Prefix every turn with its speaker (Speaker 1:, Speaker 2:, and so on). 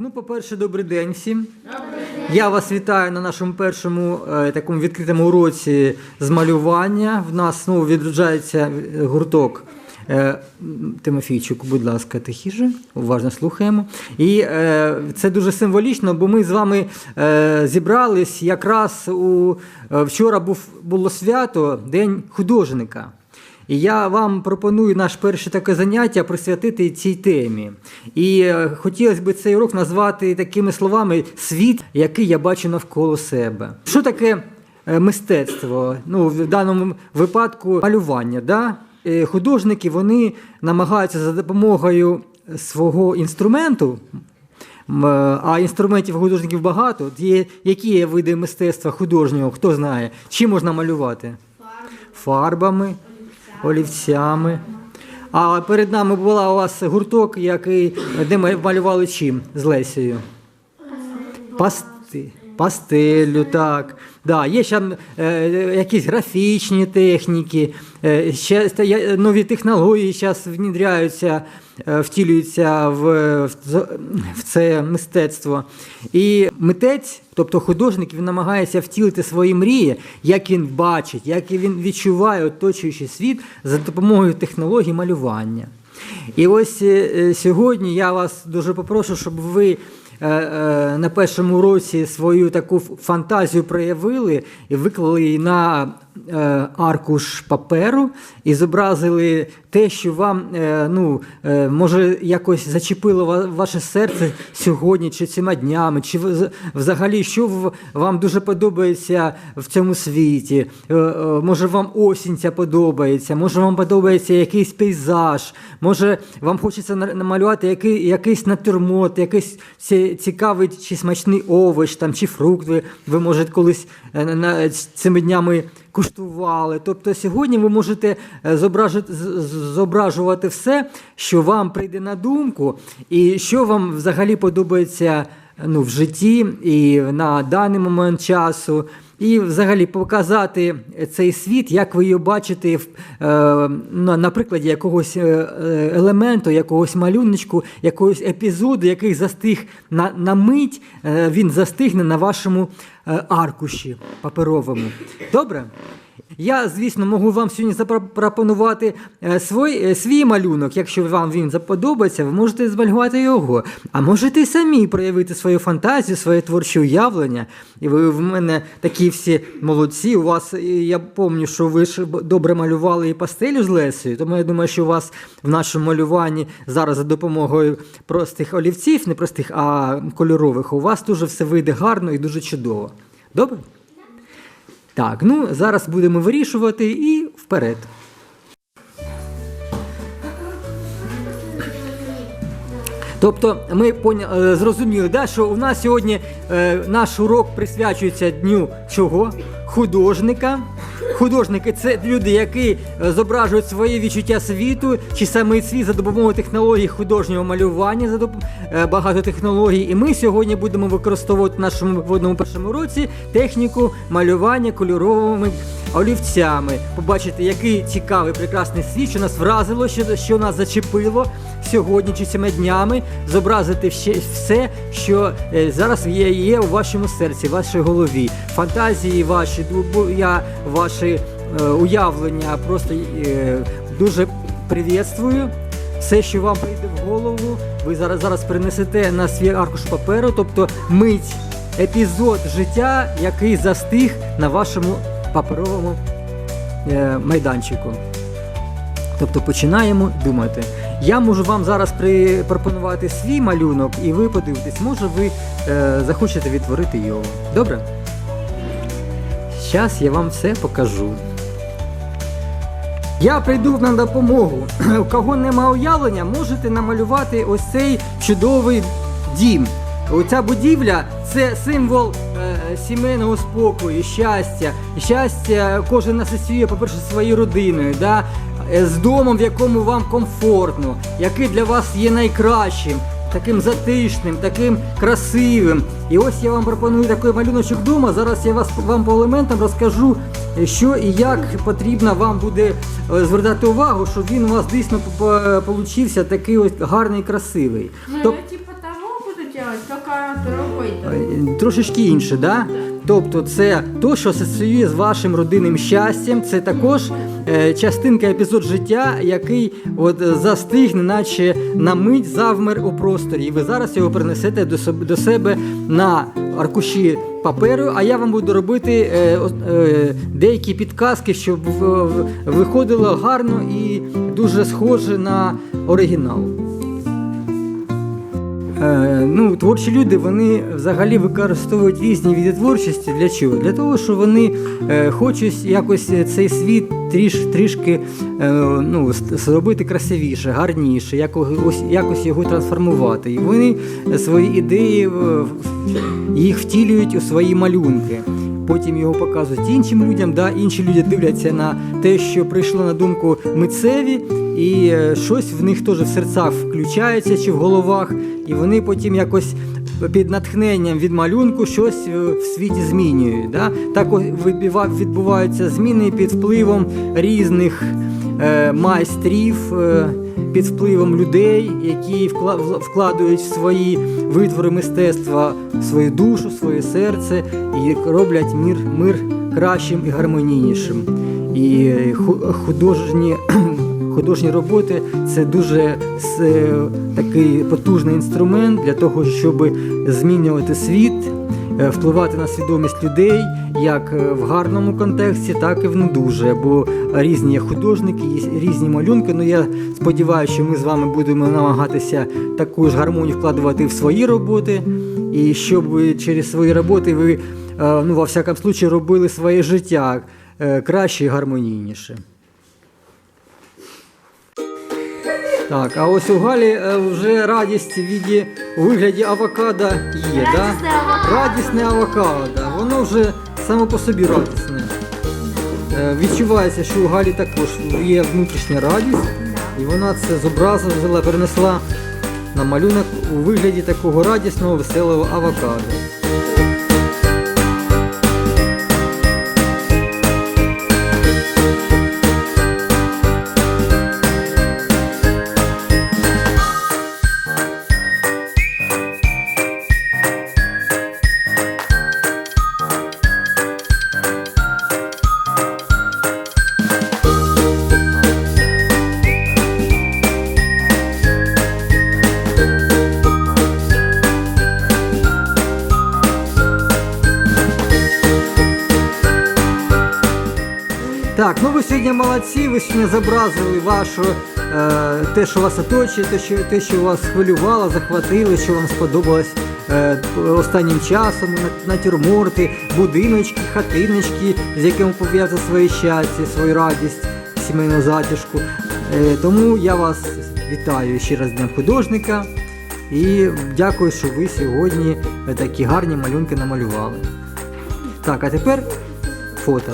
Speaker 1: ну, по-перше, добрий день всім. Я вас вітаю на нашому першому е, такому відкритому уроці з малювання. В нас знову відроджається е, гурток. Е, м, Тимофійчику, будь ласка, тихіше, уважно слухаємо. І е, це дуже символічно, бо ми з вами е, зібрались якраз у е, вчора був було свято, День художника. І я вам пропоную наше перше таке заняття присвятити цій темі. І е, хотілося б цей урок назвати такими словами світ, який я бачу навколо себе. Що таке е, мистецтво? Ну, в даному випадку малювання. Да? Е, Художники вони намагаються за допомогою свого інструменту. А інструментів художників багато. Є, які є види мистецтва художнього? Хто знає? Чим можна малювати? Фарбами, олівцями. А перед нами була у вас гурток, який, де ми малювали чим з Лесією? Пасти, пастеллю, так. Да, є ще е, якісь графічні техніки, е, ще я- нові технології зараз внедряються, е, втілюються в, в, в це мистецтво. І митець, тобто художник, він намагається втілити свої мрії, як він бачить, як він відчуває оточуючий світ за допомогою технологій малювання. І ось е, е, сьогодні я вас дуже попрошу, щоб ви е, е, на першому році свою таку фантазію проявили і виклали її на е, аркуш паперу і зобразили те, що вам е, ну, е, може якось зачепило ваше серце сьогодні, чи цими днями, чи взагалі, що вам дуже подобається в цьому світі. Е, е, Може, вам осінь ця подобається, може вам подобається якийсь пейзаж, може вам хочеться намалювати який, якийсь натюрморт, якийсь цікавий чи смачний овоч там, чи фрукт. Ви, ви можете колись е, цими днями куштували. Тобто сьогодні ви можете е, зображувати все, що вам прийде на думку, і що вам взагалі подобається ну, в житті і на даний момент часу. І взагалі показати цей світ, як ви його бачите, в, е, на, прикладі якогось е, елементу, якогось малюночку, якогось епізоду, який застиг на, на мить, е, він застигне на вашому аркуші паперовому. Добре? Я, звісно, можу вам сьогодні запропонувати е, свій, е, свій малюнок. Якщо вам він заподобається, ви можете змалювати його. А можете самі проявити свою фантазію, своє творче уявлення. І ви в мене такі всі молодці. У вас, е, я пам'ятаю, що ви ж добре малювали і пастелю з Лесею, тому я думаю, що у вас в нашому малюванні зараз за допомогою простих олівців, не простих, а кольорових, у вас дуже все вийде гарно і дуже чудово. Добре? Так, ну зараз будемо вирішувати і вперед. Тобто ми поня... е, зрозуміли, да, що у нас сьогодні е, наш урок присвячується дню чого? Художника. Художники це люди, які е, зображують своє відчуття світу чи саме світ за допомогою технологій художнього малювання, за доп... е, багато технологій. І ми сьогодні будемо використовувати в нашому водному першому році техніку малювання кольоровими олівцями. Побачите, який цікавий прекрасний світ, що нас вразило, що, що нас зачепило сьогодні чи цими днями. Зобразити все, що е, зараз є, є у вашому серці, в вашій голові. Фантазії ваші, я ваші е, уявлення просто е, дуже привітствую. Все, що вам прийде в голову, ви зараз зараз принесете на свій аркуш паперу, тобто мить, епізод життя, який застиг на вашому паперовому е, майданчику. Тобто починаємо думати. Я можу вам зараз пропонувати свій малюнок, і ви подивитесь, може ви е, захочете відтворити його. Добре? Зараз я вам все покажу. Я прийду на допомогу. У кого нема уявлення, можете намалювати ось цей чудовий дім. Оця будівля це символ е, сімейного спокою, щастя. Щастя кожен асоціює, по-перше, своєю родиною, да? е, з домом, в якому вам комфортно, який для вас є найкращим, таким затишним, таким красивим. І ось я вам пропоную такий малюночок вдома. Зараз я вас вам по елементам розкажу, е, що і як потрібно вам буде е, звертати увагу, щоб він у вас дійсно получився такий ось гарний красивий.
Speaker 2: Ну,
Speaker 1: Трошечки інше, да? Тобто це то, що асоціює з вашим родинним щастям. Це також е, частинка епізод життя, який от е, застиг, наче на мить завмер у просторі. І ви зараз його принесете до себе, на аркуші паперу, а я вам буду робити е, е, деякі підказки, щоб виходило гарно і дуже схоже на оригінал. Е, ну, творчі люди вони взагалі використовують різні види творчості. Для чого? Для того, що вони е, хочуть якось цей світ тріш, трішки е, ну, зробити красивіше, гарніше, якось, якось його трансформувати. І вони свої ідеї їх втілюють у свої малюнки. Потім його показують іншим людям, да? інші люди дивляться на те, що прийшло на думку митцеві, і е, щось в них теж в серцях включається чи в головах, і вони потім якось під натхненням від малюнку щось е, в світі змінюють. Да? Так відбуваються зміни під впливом різних е, майстрів, під впливом людей, які вкладають в свої витвори мистецтва свою душу, своє серце і роблять мир, мир кращим і гармонійнішим. І е, художні художні роботи це дуже такий потужний інструмент для того, щоб змінювати світ, впливати на свідомість людей як е, в гарному контексті, так і в не дуже. Бо різні художники, є різні малюнки. Ну я сподіваюся, що ми з вами будемо намагатися таку ж гармонію вкладувати в свої роботи, і щоб через свої роботи ви, е, ну, во всякому случаї, робили своє життя е, краще і гармонійніше. Так, а ось у Галі е, вже радість в віді у вигляді авокадо є, да?
Speaker 2: Радісне авокадо.
Speaker 1: Радісне авокадо. Воно вже само по собі радісне. Е, Відчувається, що у Галі також є внутрішня радість, і вона це зобразила, перенесла на малюнок у вигляді такого радісного, веселого авокадо. Так, ну ви сьогодні молодці, ви сьогодні зобразили вашу е, те, що вас оточує, те, що, те, що вас хвилювало, захватило, що вам сподобалось е, останнім часом, натюрморти, будиночки, хатиночки, з якими пов'язати своє щастя, свою радість, сімейну затяжку. Е, тому я вас вітаю ще раз Днем художника і дякую, що ви сьогодні такі гарні малюнки намалювали. Так, а тепер фото.